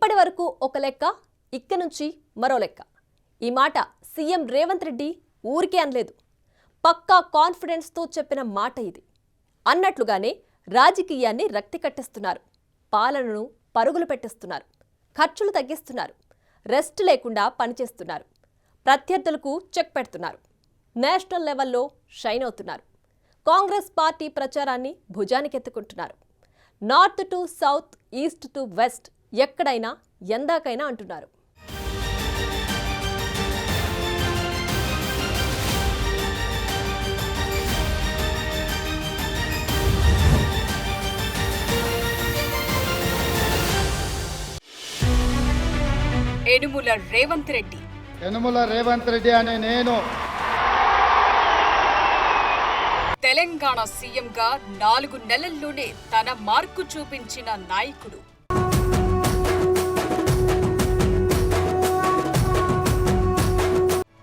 ఇప్పటి వరకు ఒక లెక్క ఇక్క నుంచి మరో లెక్క. ఈ మాట సీఎం రేవంత్ రెడ్డి ఊరికే అనలేదు. పక్కా కాన్ఫిడెన్స్తో చెప్పిన మాట ఇది. అన్నట్లుగానే రాజకీయాన్ని రక్తి కట్టిస్తున్నారు. పాలనను పరుగులు పెట్టిస్తున్నారు. ఖర్చులు తగ్గిస్తున్నారు. రెస్ట్ లేకుండా పనిచేస్తున్నారు. ప్రత్యర్థులకు చెక్ పెడుతున్నారు. నేషనల్ లెవెల్లో షైన్ అవుతున్నారు. కాంగ్రెస్ పార్టీ ప్రచారాన్ని భుజానికెత్తుకుంటున్నారు. North to south east to west ఎక్కడైనా ఎందాకైనా అంటున్నారు. ఎనుముల రేవంత్ రెడ్డి. యనుమల రేవంత్ రెడ్డి అనే నేను. తెలంగాణ సీఎంగా నాలుగు నెలల్లోనే తన మార్కు చూపించిన నాయకుడు.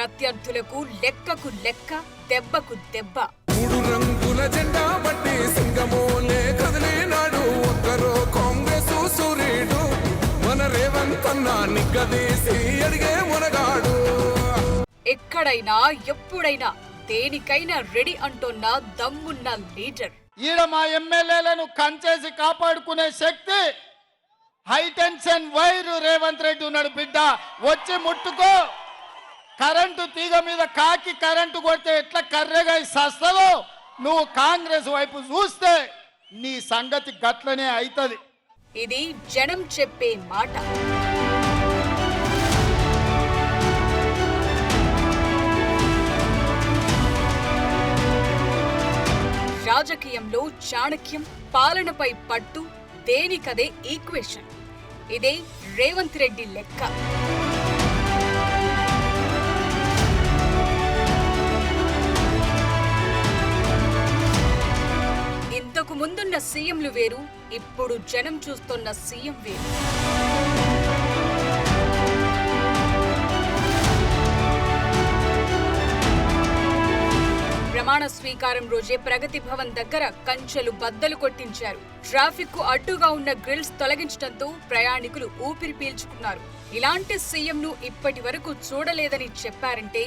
ప్రత్యర్థులకు లెక్కకు లెక్క దెబ్బకు దెబ్బ. మూడు రంగుల జెండా బట్టి సింగమోలే కదిలినాడు ఒక్కరో కాంగ్రెస్ సూర్యుడు మన రేవంత్ అన్న నిగ్గదీసి అడిగే మునగాడు. ఎక్కడైనా ఎప్పుడైనా దేనికైనా రెడీ అంటున్న దమ్మున్న లీడర్. ఈడ మా ఎమ్మెల్యేలను కంచేసి కాపాడుకునే శక్తి high tension wire Revanth Reddy ఉన్నాడు బిడ్డ. వచ్చి ముట్టుకో. కరెంటు తీగ మీద కాకి కరెంటు కొడితే ఎట్లా కర్రెగా సస్తదో నువ్వు కాంగ్రెస్ వైపు చూస్తే నీ సంగతి గట్లనే అవుతుంది ఇది జనం చెప్పే మాట. రాజకీయంలో చాణక్యం పాలనపై పట్టు దేనికదే ఈక్వేషన్. ఇదే రేవంత్ రెడ్డి లెక్క. ముందున్న సీఎంలు వేరు ఇప్పుడు జనం చూస్తున్న సీఎం వేరు. ప్రమాణ స్వీకారం రోజే ప్రగతి భవన్ దగ్గర కంచెలు బద్దలు కొట్టించారు. ట్రాఫిక్కు అడ్డుగా ఉన్న గ్రిల్స్ తొలగించడంతో ప్రయాణికులు ఊపిరి పీల్చుకున్నారు. ఇలాంటి సీఎంను ఇప్పటి వరకు చూడలేదని చెప్పారంటే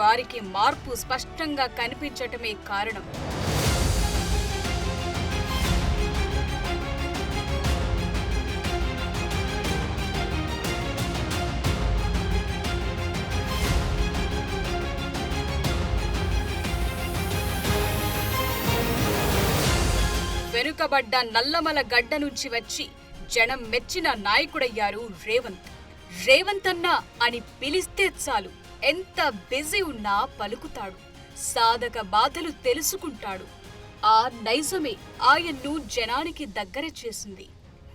వారికి మార్పు స్పష్టంగా కనిపించటమే కారణం. వెనుకబడ్డ నల్లమల గడ్డ నుంచి వచ్చి జనం మెచ్చిన నాయకుడయ్యారు రేవంత్. రేవంత్ అన్నా అని పిలిస్తే చాలు ఎంత బిజీ ఉన్నా పలుకుతాడు సాధక బాధలు తెలుసుకుంటాడు. ఆ నైజమే ఆయన్ను జనానికి దగ్గర చేసింది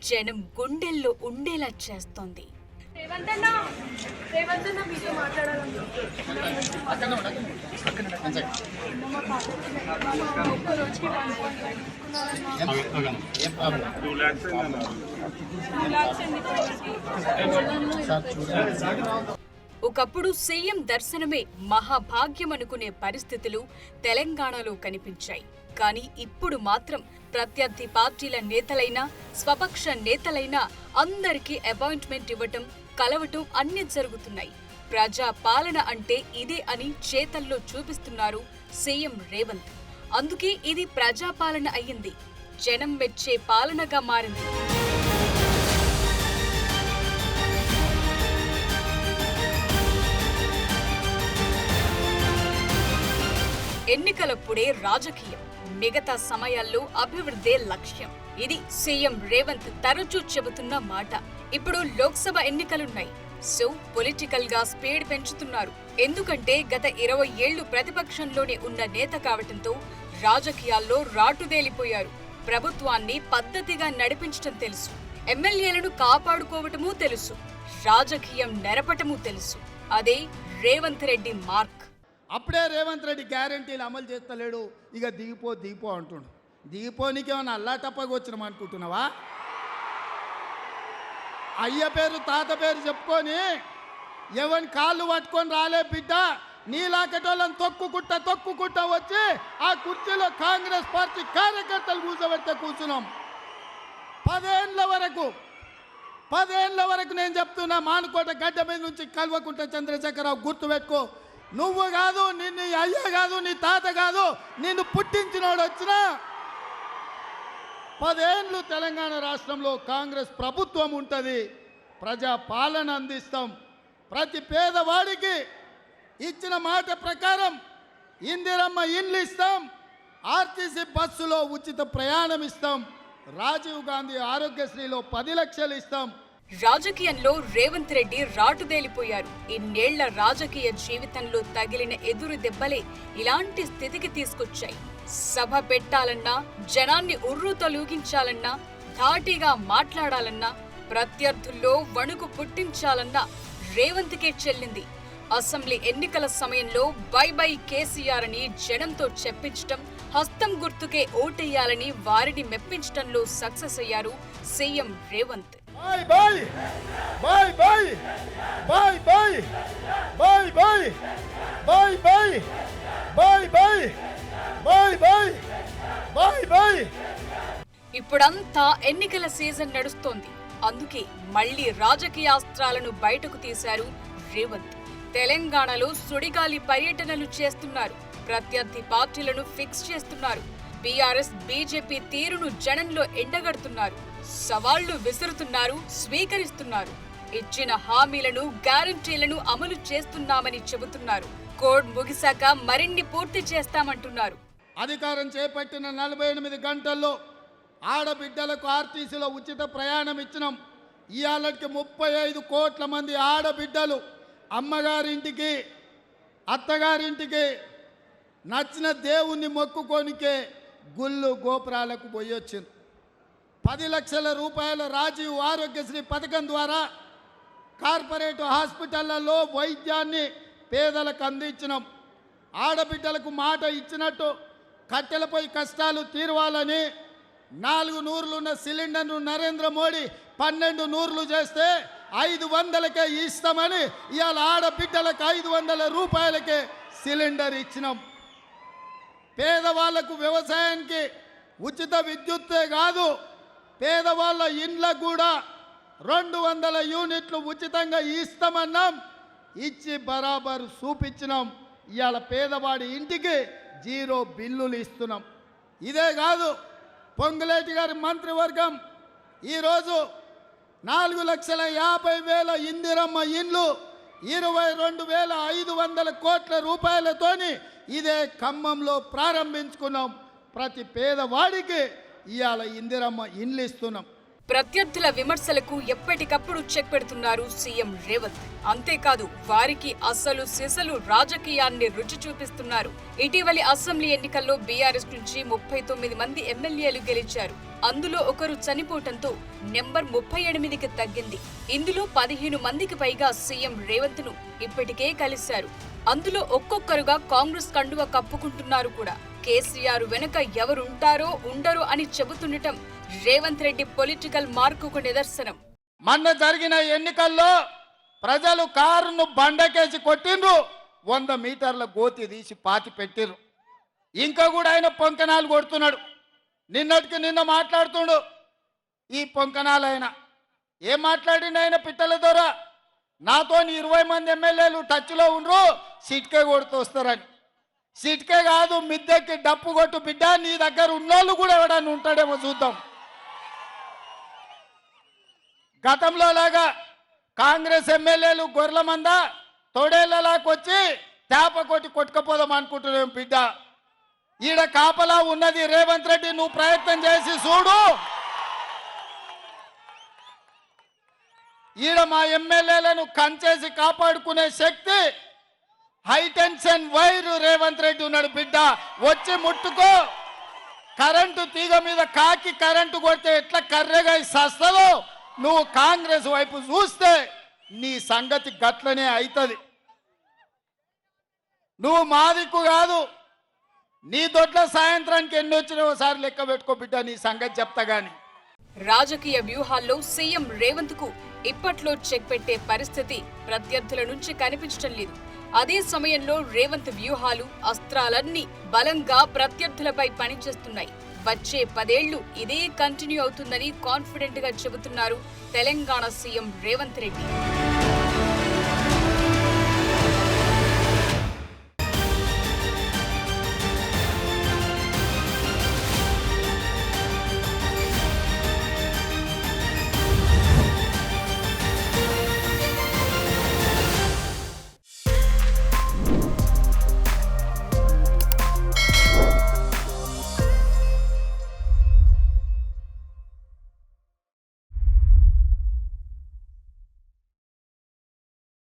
జనం గుండెల్లో ఉండేలా చేస్తోంది. ఒకప్పుడు సీఎం దర్శనమే మహాభాగ్యం అనుకునే పరిస్థితులు తెలంగాణలో కనిపించాయి. కానీ ఇప్పుడు మాత్రం ప్రత్యర్థి పార్టీల నేతలైనా స్వపక్ష నేతలైనా అందరికీ అపాయింట్మెంట్ ఇవ్వటం కలవటం అన్ని జరుగుతున్నాయి. ప్రజా పాలన అంటే ఇదే అని చేతల్లో చూపిస్తున్నారు సీఎం రేవంత్. అందుకే ఇది ప్రజాపాలన అయ్యింది. జనం మెచ్చే పాలనగా మారింది. ఎన్నికలప్పుడే రాజకీయం. మిగతా సమయాల్లో అభివృద్ధే లక్ష్యం. ఇది సీఎం రేవంత్ తరచూ చెబుతున్న మాట. ఇప్పుడు లోక్సభ ఎన్నికలున్నాయి. సో పొలిటికల్గా స్పీడ్ పెంచుతున్నారు. ఎందుకంటే గత ఇరవై ఏళ్ళు ప్రతిపక్షంలోనే ఉన్న నేత కావటంతో రాజకీయాల్లో రాటుదేలిపోయారు ప్రభుత్వాన్ని పద్ధతిగా నడిపించటం తెలుసు. ఎమ్మెల్యేలను కాపాడుకోవటమూ తెలుసు. రాజకీయం నెరపటమూ తెలుసు. అదే రేవంత్ రెడ్డి మార్క్. అప్పుడే రేవంత్ రెడ్డి గ్యారంటీలు అమలు చేస్తలేడు. ఇక దిగిపో దిగిపో అంటుండు. దిగిపోనికేమన్నా అల్లా తప్పగా వచ్చినాం అనుకుంటున్నావా అయ్య పేరు తాత పేరు చెప్పుకొని ఎవరిని కాళ్ళు పట్టుకొని రాలే బిడ్డ. నీలాకటోళ్ళని తొక్కుకుంటా తొక్కుకుంటా వచ్చి ఆ కుర్చీలో కాంగ్రెస్ పార్టీ కార్యకర్తలు కూర్చోబెడితే కూర్చున్నాం. పదేండ్ల వరకు పదేండ్ల వరకు నేను చెప్తున్నా మానుకోట గడ్డ మీద నుంచి కల్వకుంట చంద్రశేఖరరావు గుర్తుపెట్టుకో నువ్వు కాదు నిన్ను అయ్య కాదు నీ తాత కాదు నిన్ను పుట్టించినోడు వచ్చినా పదేళ్ళు తెలంగాణ రాష్ట్రంలో కాంగ్రెస్ ప్రభుత్వం ఉంటుంది. ప్రజా పాలన అందిస్తాం. ప్రతి పేదవాడికి ఇచ్చిన మాట ప్రకారం ఇందిరమ్మ ఇండ్లు ఇస్తాం. ఆర్టీసీ బస్సులో ఉచిత ప్రయాణం ఇస్తాం. రాజీవ్ గాంధీ ఆరోగ్యశ్రీలో పది లక్షలు ఇస్తాం. రాజకీయంలో రేవంత్ రెడ్డి రాటుదేలిపోయారు. ఇన్నేళ్ళ రాజకీయ జీవితంలో తగిలిన ఎదురు దెబ్బలే ఇలాంటి స్థితికి తీసుకొచ్చాయి. సభ పెట్టాలన్నా జనాన్ని ఉర్రు తొలగించాలన్నా ధాటిగా మాట్లాడాలన్నా ప్రత్యర్థుల్లో వణుకు పుట్టించాలన్నా రేవంత్కే చెల్లింది. అసెంబ్లీ ఎన్నికల సమయంలో బై బై కేసీఆర్ అని జనంతో చెప్పించటం హస్తం గుర్తుకే ఓటెయ్యాలని వారిని మెప్పించటంలో సక్సెస్ అయ్యారు CM Revanth. Vai, vai! Vai, vai! Vai, vai! Vai, vai! Vai, vai! Vai, vai! Vai, vai! Vai, vai! ఇప్పుడంతా ఎన్నికల సీజన్ నడుస్తోంది అందుకే మళ్ళీ రాజకీయాస్త్రాలను బయటకు తీశారు రేవంత్ తెలంగాణలో సుడిగాలి పర్యటనలు చేస్తున్నారు ప్రత్యర్థి పార్టీలను ఫిక్స్ చేస్తున్నారు బీఆర్ఎస్ బీజేపీ తీరును జనంలో ఎండగడుతున్నారు సవాళ్ళు విసురుతున్నారు స్వీకరిస్తున్నారు. ఇచ్చిన హామీలను గ్యారంటీలను అమలు చేస్తున్నామని చెబుతున్నారు. కోడ్ ముగిశాక మరిన్ని పూర్తి చేస్తామంటున్నారు. అధికారం చేపట్టిన నలభై ఎనిమిది గంటల్లో ఆడబిడ్డలకు ఆర్టీసీలో ఉచిత ప్రయాణం ఇచ్చినాం. ఇవాళకి ముప్పై ఐదు కోట్ల మంది ఆడబిడ్డలు అమ్మగారింటికి అత్తగారింటికి నచ్చిన దేవుణ్ణి మొక్కుకోనికే గుళ్ళు గోపురాలకు పోయొచ్చింది పది లక్షల రూపాయల రాజీవ్ ఆరోగ్యశ్రీ పథకం ద్వారా కార్పొరేట్ హాస్పిటళ్ళలో వైద్యాన్ని పేదలకు అందించినాం. ఆడబిడ్డలకు మాట ఇచ్చినట్టు కట్టెలపై కష్టాలు తీరవాలని నాలుగు నూరులున్న సిలిండర్ను నరేంద్ర మోడీ పన్నెండు నూర్లు చేస్తే ఐదు వందలకే ఇస్తామని ఇవాళ ఆడబిడ్డలకు ఐదు వందల రూపాయలకే సిలిండర్ ఇచ్చినాం. పేదవాళ్ళకు వ్యవసాయానికి ఉచిత విద్యుత్తే కాదు పేదవాళ్ళ ఇండ్లకు కూడా రెండు వందల యూనిట్లు ఉచితంగా ఇస్తామన్నాం. ఇచ్చి బరాబర్ చూపించినాం ఇవాళ పేదవాడి ఇంటికి జీరో బిల్లులు ఇస్తున్నాం. ఇదే కాదు పొంగులేటి గారి మంత్రివర్గం ఈరోజు నాలుగు లక్షల యాభై వేల ఇందిరమ్మ ఇండ్లు ఇరవై రెండు వేల ఐదు వందల కోట్ల రూపాయలతోని ఇదే ఖమ్మంలో ప్రారంభించుకున్నాం. ప్రతి పేదవాడికి ఇవాళ ఇందిరమ్మ ఇండ్లు ఇస్తున్నాం. ప్రత్యర్థుల విమర్శలకు ఎప్పటికప్పుడు చెక్ పెడుతున్నారు సీఎం రేవంత్. అంతేకాదు వారికి అసలు సిసలు రాజకీయాన్ని రుచి చూపిస్తున్నారు. ఇటీవలి అసెంబ్లీ ఎన్నికల్లో బీఆర్ఎస్ నుంచి ముప్పై తొమ్మిది మంది ఎమ్మెల్యేలు గెలిచారు. అందులో ఒకరు చనిపోవటంతో నెంబర్ ముప్పై ఎనిమిదికి తగ్గింది. ఇందులో పదిహేను మందికి పైగా సీఎం రేవంత్ను ఇప్పటికే కలిశారు. అందులో ఒక్కొక్కరుగా కాంగ్రెస్ కండువ కప్పుకుంటున్నారు కూడా. కేసీఆర్ వెనుక ఎవరుంటారో ఉండరు అని చెబుతుండటం రేవంత్ రెడ్డి పొలిటికల్ మార్కుకు నిదర్శనం. మొన్న జరిగిన ఎన్నికల్లో ప్రజలు కారును బండకేసి కొట్టిండ్రు. వంద మీటర్ల గోతి తీసి పాతి పెట్టిండ్రు ఇంకా కూడా ఆయన పొంకనాలు కొడుతున్నాడు. నిన్నటికి నిన్న మాట్లాడుతుండు. ఈ పొంకనాలు ఆయన. ఏం మాట్లాడిండు ఆయన పిట్టల ద్వారా? నాతో ఇరవై మంది ఎమ్మెల్యేలు టచ్లో ఉండ్రు సిట్కే కొడుతూ వస్తారని. సిట్కే కాదు మిద్దెక్కి డప్పు కొట్టు బిడ్డ నీ దగ్గర ఉన్నోళ్ళు కూడా ఎవడన్నా ఉంటాడేమో చూద్దాం. గతంలో లాగా కాంగ్రెస్ ఎమ్మెల్యేలు గొర్రెల మంద తొడేళ్ళలాకి వచ్చి తేప కొట్టి కొట్టుకపోదాం అనుకుంటున్నాం బిడ్డ. ఈడ కాపలా ఉన్నది రేవంత్ రెడ్డి నువ్వు ప్రయత్నం చేసి చూడు. ఈడ మా ఎమ్మెల్యేలను కంచేసి కాపాడుకునే శక్తి high tension wire Revanth Reddy ఉన్నాడు బిడ్డ. వచ్చి ముట్టుకో. కరెంటు తీగ మీద కాకి కరెంటు కొడితే ఎట్లా కర్రెగా సస్తదో నువ్వు కాంగ్రెస్ వైపు చూస్తే నీ సంగతి గట్లనే అవుతుంది నువ్వు మాదిక్కు కాదు. నీ దొడ్ల సాయంత్రానికి ఎన్ని వచ్చినా ఒకసారి లెక్క పెట్టుకో బిడ్డ నీ సంగతి చెప్తా గాని. రాజకీయ వ్యూహాల్లో సీఎం రేవంత్కు ఇప్పట్లో చెక్ పెట్టే పరిస్థితి ప్రత్యర్థుల నుంచి కనిపించడం లేదు. అదే సమయంలో రేవంత్ వ్యూహాలు అస్త్రాలన్నీ బలంగా ప్రత్యర్థులపై పనిచేస్తున్నాయి. వచ్చే పదేళ్ళు ఇదే కంటిన్యూ అవుతుందని కాన్ఫిడెంట్గా చెబుతున్నారు తెలంగాణ సీఎం రేవంత్ రెడ్డి.